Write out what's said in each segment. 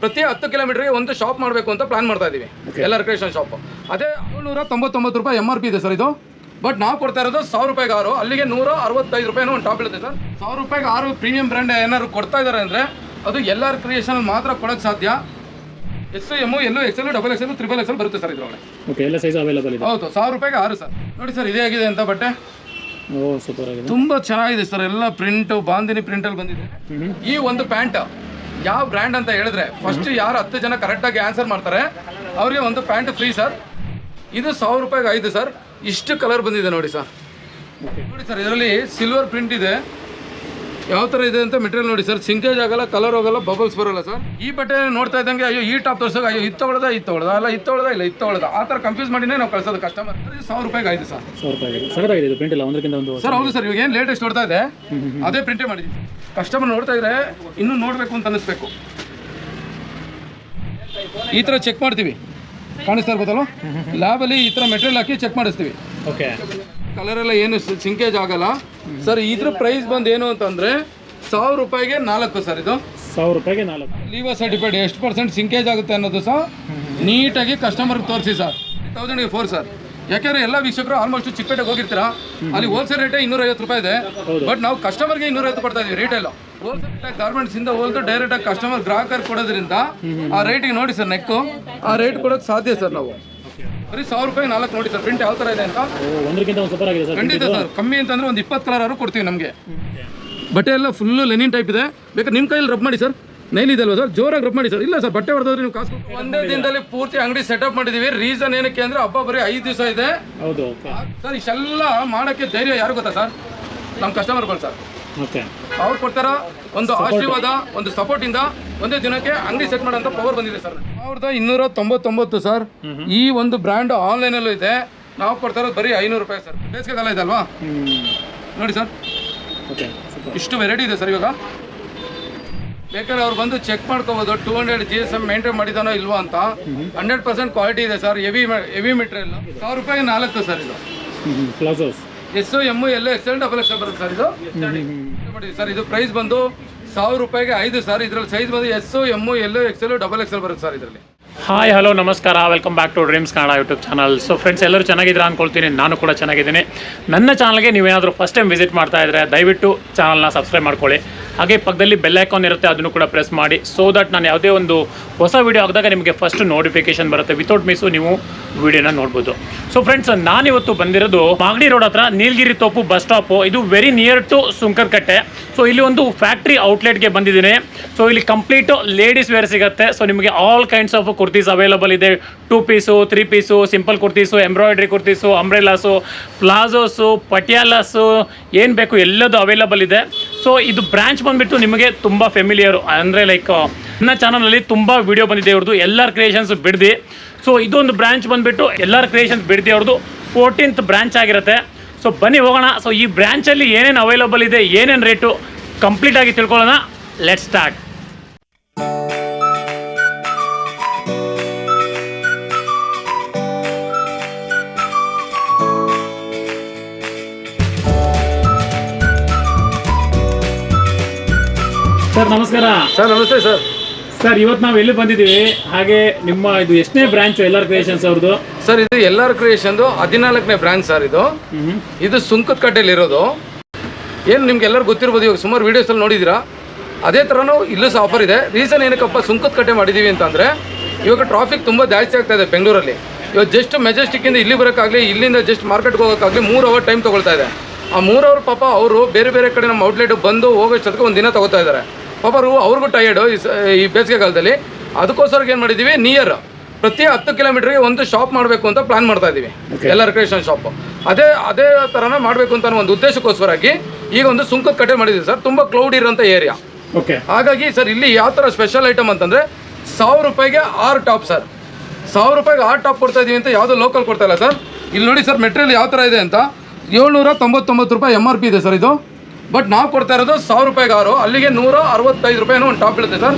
ಪ್ರತಿ ಹತ್ತು ಕಿಲೋಮೀಟರ್ಗೆ ಒಂದು ಶಾಪ್ ಮಾಡಬೇಕು ಅಂತ ಪ್ಲಾನ್ ಮಾಡ್ತಾ ಇದೀವಿ. ಎಲ್ಲ ಕ್ರಿಯೇಷನ್ ಶಾಪ್ ಅದೇ ಏಳ್ನೂರ ತೊಂಬತ್ತೊಂಬತ್ತು ರೂಪಾಯಿ ಎಂ ಆರ್ ಪಿ ಇದೆ ಸರ್ ಇದು. ಬಟ್ ನಾವು ಕೊಡ್ತಾ ಇರೋದು ಸಾವಿರ ರೂಪಾಯಿಗೆ ಆರು. ಅಲ್ಲಿಗೆ ನೂರ ಅರವತ್ತೈದು ರೂಪಾಯಿನೂ ಒಂದು ಟಾಪ್ ಇರುತ್ತೆ ಸರ್ ಸಾವಿರ ರೂಪಾಯಿಗೆ ಆರು ಪ್ರೀಮಿಯಂ ಬ್ರ್ಯಾಂಡ್ ಏನಾದ್ರು ಕೊಡ್ತಾ ಇದ್ದಾರೆ ಅಂದರೆ ಅದು ಎಲ್ಲ ಕ್ರಿಯೇಷನ್ ಮಾತ್ರ ಕೊಡೋಕ್ಕೆ ಸಾಧ್ಯ. ಎಸ್ ಎಂ ಎಲ್ಲೋ L double XL triple XL ಬರುತ್ತೆ ಸರ್ ಇದ್ರೊಳಗೆ. ಓಕೆ ಎಲ್ಲ ಸೈಜ್ ಅವೈಲೇಬಲ್ ಇದೆ. ಹೌದು ಸಾವಿರ ರೂಪಾಯಿಗೆ ಆರು ಸರ್ ನೋಡಿ ಸರ್ ಇದೇ ಆಗಿದೆ ಅಂತ ಬಟ್ಟೆ. ಓ ಸೂಪರ್ ಆಗಿದೆ. ತುಂಬ ಚೆನ್ನಾಗಿದೆ ಸರ್ ಎಲ್ಲ ಪ್ರಿಂಟು ಬಾಂದಿನಿ ಪ್ರಿಂಟಲ್ಲಿ ಬಂದಿದೆ. ಈ ಒಂದು ಪ್ಯಾಂಟ್ ಯಾವ ಬ್ರ್ಯಾಂಡ್ ಅಂತ ಹೇಳಿದ್ರೆ ಫಸ್ಟ್ ಯಾರು ಹತ್ತು ಜನ ಕರೆಕ್ಟಾಗಿ ಆನ್ಸರ್ ಮಾಡ್ತಾರೆ? ಅವರಿಗೆ ಒಂದು ಪ್ಯಾಂಟ್ ಫ್ರೀ ಸರ್ ಇದು ಸಾವಿರ ರೂಪಾಯಿಗೆ ಐದು ಸರ್ ಇಷ್ಟು ಕಲರ್ ಬಂದಿದೆ ನೋಡಿ ಸರ್ ನೋಡಿ ಸರ್ ಇದರಲ್ಲಿ ಸಿಲ್ವರ್ ಪ್ರಿಂಟ್ ಇದೆ. ಯಾವ ಥರ ಇದೆ ಅಂತ ಮೆಟೀರಿಯಲ್ ನೋಡಿ ಸರ್ ಸಿಂಕೇಜ್ ಆಗಲ್ಲ ಕಲರ್ ಹೋಗಲ್ಲ ಬಬಲ್ಸ್ ಬರೋಲ್ಲ ಸರ್ ಈ ಬಟ್ಟೆ ನೋಡ್ತಾ ಇದ್ದಂಗೆ ಅಯ್ಯೋ ಈ ಟಾಪ್ ತೋರ್ಸೋಕೆ ಅಯ್ಯೋ ಇದು ತಗೊಳ್ಳೋದ ಅಲ್ಲ ಇದು ಇಲ್ಲ ಇದು ತಗೊಳ್ಳೋದ ಆ ಥರ ಕನ್ಫ್ಯೂಸ್ ಮಾಡಿನೇ ನಾವು ಕಳ್ಸೋದು ಕಸ್ಟಮರ್ ಸಾವಿರ ರೂಪಾಯಿಗೆ ಆಯ್ತು ಸರ್ ಸಾವಿರ ರೂಪಾಯಿ ಆಗಿದೆ ಸಗದಾಗಿದೆ ಇದು ಪ್ರಿಂಟ್ ಇಲ್ಲ ಒಂದಕ್ಕಿಂತ ಒಂದು ಸರ್ ಹೌದು ಸರ್ ಇವಾಗ ಏನು ಲೇಟೆಸ್ಟ್ ನೋಡ್ತಾ ಇದೆ? ಅದೇ ಪ್ರಿಂಟೇ ಮಾಡಿದ್ವಿ ಕಸ್ಟಮರ್ ನೋಡ್ತಾ ಇದ್ರೆ ಇನ್ನೂ ನೋಡ್ಬೇಕು ಅಂತ ಅನ್ನಿಸ್ಬೇಕು. ಈ ಥರ ಚೆಕ್ ಮಾಡ್ತೀವಿ. ಕಾಣಿಸ್ತಾ ಇರ್ಬೋದಲ್ವ? ಲ್ಯಾಬಲ್ಲಿ ಈ ಥರ ಮೆಟೀರಿಯಲ್ ಹಾಕಿ ಚೆಕ್ ಮಾಡಿಸ್ತೀವಿ. ಓಕೆ ಕಲರ್ ಎಲ್ಲ ಏನು ಸಿಂಕೇಜ್ ಆಗಲ್ಲ. ಸರ್ ಇದ್ರ ಪ್ರೈಸ್ ಬಂದು ಏನು ಅಂತಂದ್ರೆ ಸಾವಿರ ರೂಪಾಯಿಗೆ ನಾಲ್ಕು ಸರ್ ಇದು. ಸಾವಿರ ರೂಪಾಯಿಗೆ ನಾಲ್ಕು. ಲೀವರ್ ಸರ್ಟಿಫೈಡ್ ಎಷ್ಟು ಪರ್ಸೆಂಟ್ ಸಿಂಕೇಜ್ ಆಗುತ್ತೆ ಅನ್ನೋದು ಸರ್ ನೀಟಾಗಿ ಕಸ್ಟಮರ್ಗೆ ತೋರಿಸಿ ಸರ್. ತೌಸಂಡ್ಗೆ four sir. ಯಾಕೆಂದ್ರೆ ಎಲ್ಲ ವೀಕ್ಷಕರು ಆಲ್ಮೋಸ್ಟ್ ಚಿಕ್ಕಪೇಟೆಗೆ ಹೋಗಿರ್ತೀರಾ ಅಲ್ಲಿ ಹೋಲ್ಸೇಲ್ ರೇಟೇ ಇನ್ನೂರೈವತ್ತು ರೂಪಾಯಿ ಇದೆ. ಬಟ್ ನಾವು ಕಸ್ಟಮರ್ಗೆ ಇನ್ನೂರೈವತ್ತು ಕೊಡ್ತಾ ಇದೀವಿ ರಿಟೇಲ್ ಹೋಲ್ಸೇಲ್ ಗಾರ್ಮೆಂಟ್ಸ್ ಇಂದ ಹೋಲ್ದು ಡೈರೆಕ್ಟ್ ಆಗಿ ಕಸ್ಟಮರ್ ಗ್ರಾಹಕರು ಕೊಡೋದ್ರಿಂದ ಆ ರೇಟಿಗೆ ನೋಡಿ ಸರ್ ನೆಕ್ಕು ಆ ರೇಟ್ ಕೊಡೋಕೆ ಸಾಧ್ಯ ಸರ್ ನಾವು. ಬರೀ ಸಾವಿರ ರೂಪಾಯಿ ನಾಲ್ಕು ನೋಡಿ ಸರ್ ಪ್ರಿಂಟ್ ಯಾವ ಥರ ಇದೆ ಅಂತ? ಓ ಒಂದಕ್ಕಿಂತ ಒಂದು ಸೂಪರ್ ಆಗಿದೆ ಸರ್ ಖಂಡಿತ ಸರ್ ಕಮ್ಮಿ ಅಂತಂದ್ರೆ ಒಂದು ಇಪ್ಪತ್ತು ಕಲರ್ ಆರು ಕೊಡ್ತೀವಿ ನಮಗೆ. ಬಟ್ಟೆ ಎಲ್ಲ ಫುಲ್ಲು ಲೆನಿನ್ ಟೈಪ್ ಇದೆ. ಬೇಕಾದ್ರೆ ನಿಮ್ಮ ಕೈಯಲ್ಲಿ ರಬ್ ಮಾಡಿ ಸರ್. ನೈಲ್ ಇದೆ ಅಲ್ವಾ ಸರ್? ಜೋರಾಗಿ ರಬ್ ಮಾಡಿ ಸರ್. ಇಲ್ಲ ಸರ್ ಬಟ್ಟೆ ಹೊಡೆದ್ರೆ ನೀವು ಕಾಸು ಒಂದೇ ದಿನದಲ್ಲಿ ಪೂರ್ತಿ ಅಂಗಡಿ ಸೆಟಪ್ ಮಾಡಿದೀವಿ. ರೀಸನ್ ಏನಕ್ಕೆ ಅಂದ್ರೆ ಹಬ್ಬ ಬರೀ ಐದು ದಿವಸ ಇದೆ. ಹೌದು ಸರ್ ಇಷ್ಟೆಲ್ಲ ಮಾಡೋಕ್ಕೆ ಧೈರ್ಯ ಯಾರು ಗೊತ್ತಾ ಸರ್? ನಮ್ಮ ಕಸ್ಟಮರ್ಗಳು ಸರ್. ಅವ್ರು ಕೊಡ್ತಾರ ಒಂದು ಆಶೀರ್ವಾದ ಒಂದು ಸಪೋರ್ಟ್ ಇಂದ ಒಂದೇ ದಿನಕ್ಕೆ ಅಂಗಡಿ ಸೆಟ್ ಮಾಡೋಂಥ ಪವರ್ ಬಂದಿದೆ ಸರ್. ಸಾವಿರದ ಇನ್ನೂರ ತೊಂಬತ್ತೊಂಬತ್ತು ಸರ್ ಈ ಒಂದು ಬ್ರ್ಯಾಂಡ್ ಆನ್ಲೈನ್ ಅಲ್ಲೂ ಇದೆ. ನಾವು ಕೊಡ್ತಾ ಇರೋದು ಬರೀ ಐನೂರು ರೂಪಾಯಿ ಸರ್. ಬೇಸಿಗೆಗಾಲ ಇದೆ ಅಲ್ವಾ? ನೋಡಿ ಸರ್. ಓಕೆ ಇಷ್ಟು ವೆರೈಟಿ ಇದೆ ಸರ್ ಇವಾಗ. ಬೇಕಾದ್ರೆ ಅವ್ರು ಬಂದು ಚೆಕ್ ಮಾಡ್ಕೋಬೋದು two hundred G S M maintain ಮಾಡಿದಾನೋ ಇಲ್ವಾ ಅಂತ. ಹಂಡ್ರೆಡ್ ಪರ್ಸೆಂಟ್ ಕ್ವಾಲಿಟಿ ಇದೆ ಸರ್. ಹೆವಿ ಹೆವಿ ಮೆಟೀರಿಯಲ್ ಸಾವಿರ ರೂಪಾಯಿ ನಾಲ್ಕು ಸರ್ ಇದು. ಎಸ್ ಎಂ ಎಲ್ಲ ಎಲ್ ಡಬಲ್ ಎಸ್ ಬರುತ್ತೆ ಸರ್ ಇದು? ನೋಡಿ ಸರ್ ಇದು ಪ್ರೈಸ್ ಬಂದು ಸಾವಿರ ರೂಪಾಯಿಗೆ ಐದು ಸರ್. ಇದ್ರಲ್ಲಿ ಸೈಜ್ ಬಂದು ಎಸ್ ಎಂ ಎಲ್ಲೋ ಎಕ್ಸೆಲ್ ಡಬಲ್ ಎಕ್ಸೆಲ್ ಬರುತ್ತೆ ಸರ್ ಇದರಲ್ಲಿ. ಹಾಯ್ ಹಲೋ ನಮಸ್ಕಾರ. Welcome back to dreams Kannada YouTube channel so friends ಎಲ್ಲರೂ ಚೆನ್ನಾಗಿದ್ದೀರಾ ಅಂದ್ಕೊಳ್ತೀನಿ ನಾನು ಕೂಡ ಚೆನ್ನಾಗಿದ್ದೀನಿ. ನನ್ನ ಚಾನಲ್ಗೆ ನೀವೇನಾದರೂ ಫಸ್ಟ್ ಟೈಮ್ ವಿಸಿಟ್ ಮಾಡ್ತಾ ಇದ್ದರೆ ದಯವಿಟ್ಟು ಚಾನಲ್ನ ಸಬ್ಸ್ಕ್ರೈಬ್ ಮಾಡ್ಕೊಳ್ಳಿ. ಹಾಗೆ ಪಕ್ಕದಲ್ಲಿ ಬೆಲ್ ಐಕಾನ್ ಇರುತ್ತೆ, ಅದನ್ನು ಕೂಡ ಪ್ರೆಸ್ ಮಾಡಿ. ಸೊ ದಟ್ ನಾನು ಯಾವುದೇ ಒಂದು ಹೊಸ ವೀಡಿಯೋ ಆಗಿದಾಗ ನಿಮಗೆ ಫಸ್ಟ್ ನೋಟಿಫಿಕೇಶನ್ ಬರುತ್ತೆ. ವಿತೌಟ್ ಮಿಸ್ಸು ನೀವು ವಿಡಿಯೋನ ನೋಡ್ಬೋದು. ಸೊ ಫ್ರೆಂಡ್ಸ್ ನಾನಿವತ್ತು ಬಂದಿರೋದು ಮಾಗಡಿ ರೋಡ್ ಹತ್ರ, ನೀಲಗಿರಿ ತೋಪು ಬಸ್ ಸ್ಟಾಪು ಇದು very near to Sunkadakatte. So ಇಲ್ಲಿ ಒಂದು ಫ್ಯಾಕ್ಟ್ರಿ ಔಟ್ಲೆಟ್ಗೆ ಬಂದಿದ್ದೀನಿ. ಸೊ ಇಲ್ಲಿ ಕಂಪ್ಲೀಟು ಲೇಡೀಸ್ ವೇರ್ ಸಿಗುತ್ತೆ. ಸೊ ನಿಮಗೆ all kinds of kurtis available ಇದೆ. Two piece three piece simple kurtis embroidery kurtis umbrellas palazzos Patialas ಏನು ಬೇಕು ಎಲ್ಲದು ಅವೈಲಬಲ್ ಇದೆ. ಸೊ ಇದು ಬ್ರಾಂಚ್ ಬಂದ್ಬಿಟ್ಟು ನಿಮಗೆ ತುಂಬ ಫೆಮಿಲಿಯರು ಅಂದರೆ ಲೈಕ್ ನನ್ನ ಚಾನಲಲ್ಲಿ ತುಂಬ ವಿಡಿಯೋ ಬಂದಿದೆ ಇವ್ರದ್ದು ಎಲ್ಲರ ಕ್ರಿಯೇಷನ್ಸ್ ಬಿಡ್ದು. ಸೊ ಇದೊಂದು ಬ್ರಾಂಚ್ ಬಂದುಬಿಟ್ಟು ಎಲ್ಲರ ಕ್ರಿಯೇಷನ್ಸ್ ಬಿಡ್ದು ಅವ್ರದ್ದು ಫೋರ್ಟೀನ್ತ್ ಬ್ರಾಂಚ್ ಆಗಿರುತ್ತೆ. ಸೊ ಬನ್ನಿ ಹೋಗೋಣ. ಸೊ ಈ ಬ್ರಾಂಚಲ್ಲಿ ಏನೇನು ಅವೈಲಬಲ್ ಇದೆ, ಏನೇನು ರೇಟು ಕಂಪ್ಲೀಟಾಗಿ ತಿಳ್ಕೊಳ್ಳೋಣ. ಲೆಟ್ ಸ್ಟಾರ್ಟ್ ಸರ್ ನಮಸ್ಕಾರ. ಸರ್ ನಮಸ್ತೆ ಸರ್. ಸರ್ ಇವತ್ತು ನಾವು ಎಲ್ಲಿ ಬಂದಿದ್ದೀವಿ? ಹಾಗೆ ನಿಮ್ಮ ಇದು ಎಷ್ಟನೇ ಬ್ರಾಂಚು ಎಲ್ಲಾರ್ ಕ್ರಿಯೇಷನ್ಸ್ ಅವ್ರದ್ದು ಸರ್ ಇದು ಎಲ್ಲಾರ್ ಕ್ರಿಯೇಷನ್ದು ಹದಿನಾಲ್ಕನೇ ಬ್ರಾಂಚ್ ಸರ್ ಇದು. ಇದು ಸುಂಕದ ಕಟ್ಟೆಯಲ್ಲಿ ಇರೋದು. ಏನು ನಿಮ್ಗೆಲ್ಲರೂ ಗೊತ್ತಿರ್ಬೋದು ಇವಾಗ ಸುಮಾರು ವೀಡಿಯೋಸಲ್ಲಿ ನೋಡಿದ್ದೀರಾ ಅದೇ ಥರನೂ ಇಲ್ಲೂ ಸಹ ಆಫರ್ ಇದೆ. ರೀಸನ್ ಏನಕ್ಕಪ್ಪ ಸುಂಕದ ಕಟ್ಟೆ ಮಾಡಿದ್ದೀವಿ ಅಂತಂದರೆ ಇವಾಗ ಟ್ರಾಫಿಕ್ ತುಂಬ ಜಾಸ್ತಿ ಆಗ್ತಾ ಇದೆ ಬೆಂಗಳೂರಲ್ಲಿ. ಇವಾಗ ಜಸ್ಟ್ ಮೆಜೆಸ್ಟಿಕ್ಕಿಂದ ಇಲ್ಲಿ ಬರೋಕ್ಕಾಗಲಿ ಇಲ್ಲಿಂದ ಜಸ್ಟ್ ಮಾರ್ಕೆಟ್ಗೆ ಹೋಗೋಕ್ಕಾಗಲಿ ಮೂರು ಅವರ್ ಟೈಮ್ ತೊಗೊಳ್ತಾ ಇದೆ. ಆ ಮೂರು ಅವರ್ ಪಾಪ ಅವರು ಬೇರೆ ಬೇರೆ ಕಡೆ ನಮ್ಮ ಔಟ್ಲೆಟ್ ಬಂದು ಹೋಗೋಷ್ಟೊತ್ತಿಗೆ ಒಂದು ದಿನ ತಗೋತಾ ಇದ್ದಾರೆ ಪಾಪ ಅವರು ಅವ್ರಿಗೂ ಟಯರ್ಡು ಈ ಬೇಸಿಗೆಗಾಲದಲ್ಲಿ ಅದಕ್ಕೋಸ್ಕರ ಏನು ಮಾಡಿದ್ದೀವಿ ನಿಯರ್ ಪ್ರತಿ ಹತ್ತು ಕಿಲೋಮೀಟ್ರಿಗೆ ಒಂದು ಶಾಪ್ ಮಾಡಬೇಕು ಅಂತ ಪ್ಲಾನ್ ಮಾಡ್ತಾ ಇದ್ದೀವಿ ಎಲ್ಲ ರೆಕ್ರೇಷನ್ ಶಾಪ್ ಅದೇ ಅದೇ ಥರನೇ ಮಾಡಬೇಕು ಅಂತ ಒಂದು ಉದ್ದೇಶಕ್ಕೋಸ್ಕರಾಗಿ ಈಗ ಒಂದು ಸುಂಕದ ಕಟ್ಟೆ ಮಾಡಿದ್ದೀವಿ ಸರ್. ತುಂಬ ಕ್ಲೌಡ್ ಇರೋಂಥ ಏರಿಯಾ ಓಕೆ ಹಾಗಾಗಿ ಸರ್ ಇಲ್ಲಿ ಯಾವ ಥರ ಸ್ಪೆಷಲ್ ಐಟಮ್ ಅಂತಂದರೆ ಸಾವಿರ ರೂಪಾಯಿಗೆ ಆರು ಟಾಪ್ ಸರ್. ಸಾವಿರ ರೂಪಾಯಿಗೆ ಆರು ಟಾಪ್ ಕೊಡ್ತಾ ಇದ್ದೀವಿ ಅಂತ ಯಾವುದೋ ಲೋಕಲ್ ಕೊಡ್ತಾ ಇಲ್ಲ ಸರ್. ಇಲ್ಲಿ ನೋಡಿ ಸರ್ ಮೆಟೀರಿಯಲ್ ಯಾವ ಥರ ಇದೆ ಅಂತ. ಏಳ್ನೂರ ತೊಂಬತ್ತೊಂಬತ್ತು ರೂಪಾಯಿ ಎಂ ಆರ್ ಪಿ ಇದೆ ಸರ್ ಇದು. ಬಟ್ ನಾವು ಕೊಡ್ತಾ ಇರೋದು ಸಾವಿರ ರೂಪಾಯಿಗೆ ಆರು ಅಲ್ಲಿಗೆ ನೂರ ಅರವತ್ತೈದು ರೂಪಾಯಿನೂ ಒಂದು ಟಾಪ್ ಬೀಳುತ್ತೆ ಸರ್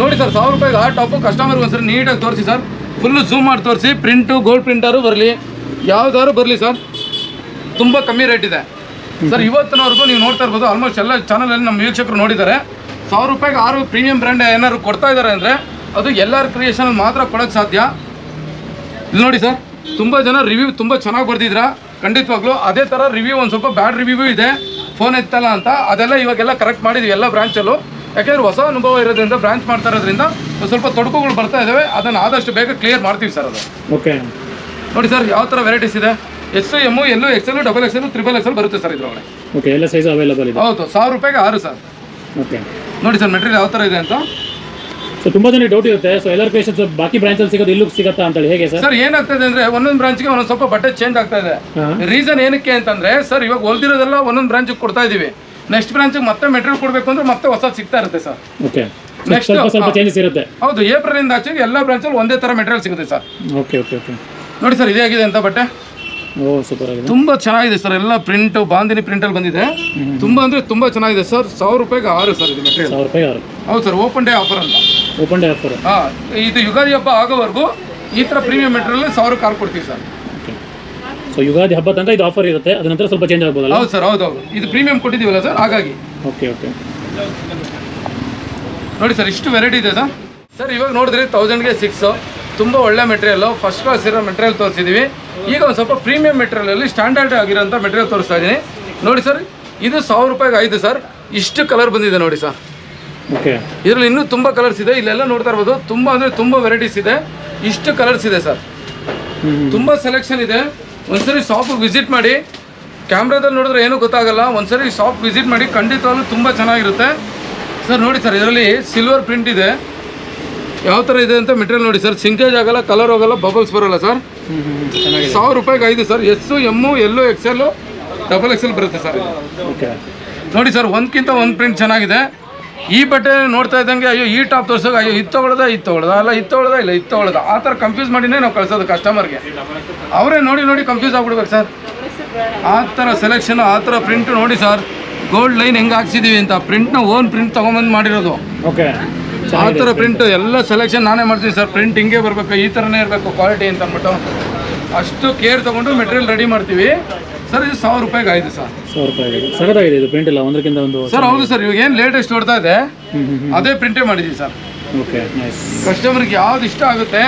ನೋಡಿ ಸರ್ ಸಾವಿರ ರೂಪಾಯಿಗೆ ಆ ಟಾಪು ಕಸ್ಟಮರ್ಗೆ ಒಂದ್ಸರಿ ನೀಟಾಗಿ ತೋರಿಸಿ ಸರ್ ಫುಲ್ಲು ಝೂಮ್ ಮಾಡಿ ತೋರಿಸಿ ಪ್ರಿಂಟು ಗೋಲ್ಡ್ ಪ್ರಿಂಟರು ಬರಲಿ. ಯಾವ್ದಾದ್ರು ಬರಲಿ ಸರ್ ತುಂಬ ಕಮ್ಮಿ ರೇಟ್ ಇದೆ. ಸರ್ ಇವತ್ತಿನವರೆಗೂ ನೀವು ನೋಡ್ತಾ ಇರ್ಬೋದು ಆಲ್ಮೋಸ್ಟ್ ಎಲ್ಲ ಚಾನಲಲ್ಲಿ ನಮ್ಮ ವೀಕ್ಷಕರು ನೋಡಿದ್ದಾರೆ. ಸಾವಿರ ರೂಪಾಯಿಗೆ ಆರು ಪ್ರೀಮಿಯಂ ಬ್ರ್ಯಾಂಡ್ ಏನಾದ್ರು ಕೊಡ್ತಾ ಇದ್ದಾರೆ ಅಂದರೆ ಅದು ಎಲ್ಲರ ಕ್ರಿಯೇಷನಲ್ಲಿ ಕ್ರಿಯೇಷನ್ ಮಾತ್ರ ಕೊಡೋಕ್ಕೆ ಸಾಧ್ಯ. ಇಲ್ಲಿ ನೋಡಿ ಸರ್ ತುಂಬ ಜನ ರಿವ್ಯೂ ತುಂಬ ಚೆನ್ನಾಗಿ ಬರ್ದಿದ್ರ. ಖಂಡಿತವಾಗ್ಲೂ ಅದೇ ಥರ ರಿವ್ಯೂ ಒಂದು ಸ್ವಲ್ಪ ಬ್ಯಾಡ್ ರಿವ್ಯೂ ಇದೆ. ಫೋನ್ ಎತ್ತಲ್ಲ ಅಂತ ಅದೆಲ್ಲ ಇವಾಗೆಲ್ಲ ಕರೆಕ್ಟ್ ಮಾಡಿದ್ವಿ ಎಲ್ಲ ಬ್ರಾಂಚಲ್ಲೂ ಯಾಕೆಂದ್ರೆ ಹೊಸ ಅನುಭವ ಇರೋದ್ರಿಂದ ಬ್ರಾಂಚ್ ಮಾಡ್ತಾ ಇರೋದ್ರಿಂದ ಸ್ವಲ್ಪ ತೊಡಕುಗಳು ಬರ್ತಾ ಇದ್ದಾವೆ ಅದನ್ನು ಆದಷ್ಟು ಬೇಗ ಕ್ಲಿಯರ್ ಮಾಡ್ತೀವಿ ಸರ್ ಅದು. ಓಕೆ ನೋಡಿ ಸರ್ ಯಾವ ಥರ ವೆರೈಟೀಸ್ ಇದೆ? ಎಸ್ ಎಮ್ಮು ಎಲ್ಲೂ XL double XL triple L ಬರುತ್ತೆ ಸರ್ ಇದ್ರೊಳಗೆ ಓಕೆ ಎಲ್ಲ ಸೈಜ್ ಅವೈಲಬಲ್ ಇದೆ. ಹೌದು ಸಾವಿರ ರೂಪಾಯಿಗೆ ಆರು ಸರ್ ಓಕೆ ನೋಡಿ ಸರ್ ಮೆಟೀರಿಯಲ್ ಯಾವ ಥರ ಇದೆ ಅಂತ. ಸೊ ತುಂಬಾ ಜನ ಡೌಟ್ ಇರುತ್ತೆ. ಸೊ ಎಲ್ಲರ ಪೇಷನ್ಸ್ ಬಾಕಿ ಬ್ರಾಂಚಲ್ಲಿ ಸಿಗೋದು ಇಲ್ಲೂ ಸಿಗುತ್ತಾ ಅಂತೇಳಿ ಹೇಗೆ ಸರ್? ಸರ್ ಏನಾಗ್ತದೆ ಅಂದ್ರೆ ಒಂದೊಂದು ಬ್ರಾಂಚ್ಗೆ ಒಂದೊಂದು ಸ್ವಲ್ಪ ಬಟ್ಟೆ ಚೇಂಜ್ ಆಗ್ತಾ ಇದೆ. ರೀಸನ್ ಏನಕ್ಕೆ ಅಂತಂದ್ರೆ ಸರ್ ಇವಾಗ ಹೊಲ್ದಿರೋದೆಲ್ಲ ಒಂದೊಂದು ಬ್ರಾಂಚಿಗೆ ಕೊಡ್ತಾ ಇದೀವಿ. ನೆಕ್ಸ್ಟ್ ಬ್ರಾಂಚಿಗೆ ಮತ್ತೆ ಮೆಟೀರಿಯಲ್ ಕೊಡಬೇಕು ಅಂದ್ರೆ ಮತ್ತೆ ಹೊಸ ಸಿಗ್ತಾ ಇರುತ್ತೆ ಸರ್. ಓಕೆ ಸ್ವಲ್ಪ ಸ್ವಲ್ಪ ಹಾ. ಚೇಂಜಸ್ ಇರುತ್ತೆ. ಹೌದು ಏಪ್ರಿಲ್ ಇಂದ ಆಚೆಗೆ ಎಲ್ಲ ಬ್ರಾಂಚಲ್ಲಿ ಒಂದೇ ತರ ಮೆಟೀರಿಯಲ್ ಸಿಗುತ್ತೆ ಸರ್. ಓಕೆ ಓಕೆ ಓಕೆ ನೋಡಿ ಸರ್ ಇದೇ ಆಗಿದೆ ಅಂತ ಬಟ್ಟೆ? ಓ ಸೂಪರ್ ಆಗಿದೆ. ತುಂಬಾ ಚೆನ್ನಾಗಿದೆ ಸರ್. ಎಲ್ಲ ಪ್ರಿಂಟ್ ಬಾಂದಿನಿ ಪ್ರಿಂಟ್ ಅಲ್ಲಿ ಬಂದಿದೆ. ತುಂಬಾ ಅಂದ್ರೆ ತುಂಬಾ ಚೆನ್ನಾಗಿದೆ ಸರ್. ಸಾವಿರ ರೂಪಾಯಿಗೆ ಆರು ಸರ್ ಇದು ಮೆಟೀರಿಯಲ್ ಸಾವಿರ ರೂಪಾಯಿ ಆರು. ಹೌದು ಸರ್ ಓಪನ್ ಡೇ ಆಫರ್ ಅಂತ. ಓಪನ್ ಡೇ ಆಫರ್ ಹಾಂ ಇದು ಯುಗಾದಿ ಹಬ್ಬ ಆಗೋವರೆಗೂ ಈ ತರ ಪ್ರೀಮಿಯಂ ಮೆಟೀರಿಯಲ್ ಸಾವಿರ ಕಾರ್ ಕೊಡ್ತೀವಿ ಸರ್. ಓಕೆ ಸೊ ಯುಗಾದಿ ಹಬ್ಬ ತನಕ ಇದು ಆಫರ್ ಇರುತ್ತೆ. ಅದ ನಂತರ ಸ್ವಲ್ಪ ಚೇಂಜ್ ಆಗ್ಬೋದಲ್ಲ? ಹೌದು ಸರ್ ಹೌದು ಹೌದು. ಇದು ಪ್ರೀಮಿಯಂ ಕೊಟ್ಟಿದ್ದೀವಲ್ಲ ಸರ್ ಹಾಗಾಗಿ. ಓಕೆ ಓಕೆ ನೋಡಿ ಸರ್ ಇಷ್ಟು ವೆರೈಟಿ ಇದೆ ಸರ್. ಸರ್ ಇವಾಗ ನೋಡಿದ್ರೆ ತೌಸಂಡ್ಗೆ ಸಿಕ್ಸು ತುಂಬ ಒಳ್ಳೆ ಮೆಟೀರಿಯಲ್ ಫಸ್ಟ್ ಕ್ಲಾಸ್ ಇರೋ ಮೆಟೀರಿಯಲ್ ತೋರಿಸಿದ್ದೀವಿ ಈಗ ಒಂದು ಸ್ವಲ್ಪ ಪ್ರೀಮಿಯಂ ಮೆಟೀರಿಯಲಲ್ಲಿ ಸ್ಟ್ಯಾಂಡರ್ಡ್ ಆಗಿರೋಂಥ ಮೆಟೀರಿಯಲ್ ತೋರಿಸ್ತಾ ಇದ್ದೀನಿ. ನೋಡಿ ಸರ್ ಇದು ಸಾವಿರ ರೂಪಾಯಿಗೆ ಐದು ಸರ್. ಇಷ್ಟು ಕಲರ್ ಬಂದಿದೆ ನೋಡಿ ಸರ್. ಇದರಲ್ಲಿ ಇನ್ನೂ ತುಂಬ ಕಲರ್ಸ್ ಇದೆ ಇಲ್ಲೆಲ್ಲ ನೋಡ್ತಾ ಇರ್ಬೋದು. ತುಂಬ ಅಂದರೆ ತುಂಬ ವೆರೈಟೀಸ್ ಇದೆ. ಇಷ್ಟು ಕಲರ್ಸ್ ಇದೆ ಸರ್. ತುಂಬ ಸೆಲೆಕ್ಷನ್ ಇದೆ. ಒಂದ್ಸರಿ ಶಾಪಿಗೆ ವಿಸಿಟ್ ಮಾಡಿ. ಕ್ಯಾಮ್ರಾದಲ್ಲಿ ನೋಡಿದ್ರೆ ಏನೂ ಗೊತ್ತಾಗಲ್ಲ. ಒಂದ್ಸರಿ ಶಾಪ್ ವಿಸಿಟ್ ಮಾಡಿ ಖಂಡಿತವಾಗ್ಲೂ ತುಂಬ ಚೆನ್ನಾಗಿರುತ್ತೆ. ಸರ್ ನೋಡಿ ಸರ್ ಇದರಲ್ಲಿ ಸಿಲ್ವರ್ ಪ್ರಿಂಟ್ ಇದೆ. ಯಾವ ಥರ ಇದೆ ಅಂತ ಮೆಟೀರಿಯಲ್ ನೋಡಿ ಸರ್. ಸಿಂಕೇಜ್ ಆಗಲ್ಲ ಕಲರ್ ಹೋಗಲ್ಲ ಬಬಲ್ಸ್ ಬರೋಲ್ಲ ಸರ್. ಸಾವಿರ ರೂಪಾಯಿಗೆ ಐದು sir. S M L XL double L ಬರುತ್ತೆ ಸರ್. ಓಕೆ ನೋಡಿ ಸರ್ ಒಂದ್ಕಿಂತ ಒಂದು ಪ್ರಿಂಟ್ ಚೆನ್ನಾಗಿದೆ. ಈ ಬಟ್ಟೆ ನೋಡ್ತಾ ಇದ್ದಂಗೆ ಅಯ್ಯೋ ಈ ಟಾಪ್ ತೋರ್ಸೋಕೆ ಅಯ್ಯೋ ಇದು ತೊಗೊಳ್ದ ಇದು ತೊಗೊಳ್ದ ಅಲ್ಲ ಇದು ತೊಗೊಳ್ದ ಇಲ್ಲ ಇದು ತೊಗೊಳ್ದ ಆ ಥರ ಕನ್ಫ್ಯೂಸ್ ಮಾಡಿನೇ ನಾವು ಕಳ್ಸೋದು ಕಸ್ಟಮರ್ಗೆ ಅವರೇ ನೋಡಿ ನೋಡಿ ಕನ್ಫ್ಯೂಸ್ ಆಗ್ಬಿಡ್ಬೇಕು ಸರ್. ಆ ಥರ ಸೆಲೆಕ್ಷನ್ ಆ ಥರ ಪ್ರಿಂಟ್ ನೋಡಿ ಸರ್. ಗೋಲ್ಡ್ ಲೈನ್ ಹೆಂಗೆ ಹಾಕ್ಸಿದ್ದೀವಿ ಅಂತ ಪ್ರಿಂಟ್ನ ಓನ್ ಪ್ರಿಂಟ್ ತೊಗೊಂಬಂದು ಮಾಡಿರೋದು. ಓಕೆ ಆ ಥರ ಪ್ರಿಂಟ್ ಎಲ್ಲ ಸೆಲೆಕ್ಷನ್ ನಾನೇ ಮಾಡ್ತೀನಿ ಸರ್. ಪ್ರಿಂಟ್ ಹಿಂಗೆ ಬರಬೇಕು ಈ ಥರನೇ ಇರಬೇಕು ಕ್ವಾಲಿಟಿ ಅಂತ ಅಂದ್ಬಿಟ್ಟು. ಅಷ್ಟು ಕೇರ್ ತೊಗೊಂಡು ಮೆಟೀರಿಯಲ್ ರೆಡಿ ಮಾಡ್ತೀವಿ. ಸರ್ ಇದು ಸಾವಿರ ರೂಪಾಯಿಗೆ ಆಯಿತು ಸರ್. ಸಾವಿರ ರೂಪಾಯಿ ಸಖತ್ತಾಗಿದೆ ಇದು ಪ್ರಿಂಟ್ ಇಲ್ಲ ಒಂದಕ್ಕಿಂತ ಒಂದು ಸರ್ ಹೌದು ಸರ್ ಇವಾಗ ಏನು ಲೇಟೆಸ್ಟ್ ಹೊಡ್ತಾ ಇದೆ ಅದೇ ಪ್ರಿಂಟೇ ಮಾಡಿದ್ದೀವಿ ಸರ್. ಓಕೆ ನೈಸ್ ಕಸ್ಟಮರ್ಗೆ ಯಾವ್ದು ಇಷ್ಟ ಆಗುತ್ತೆ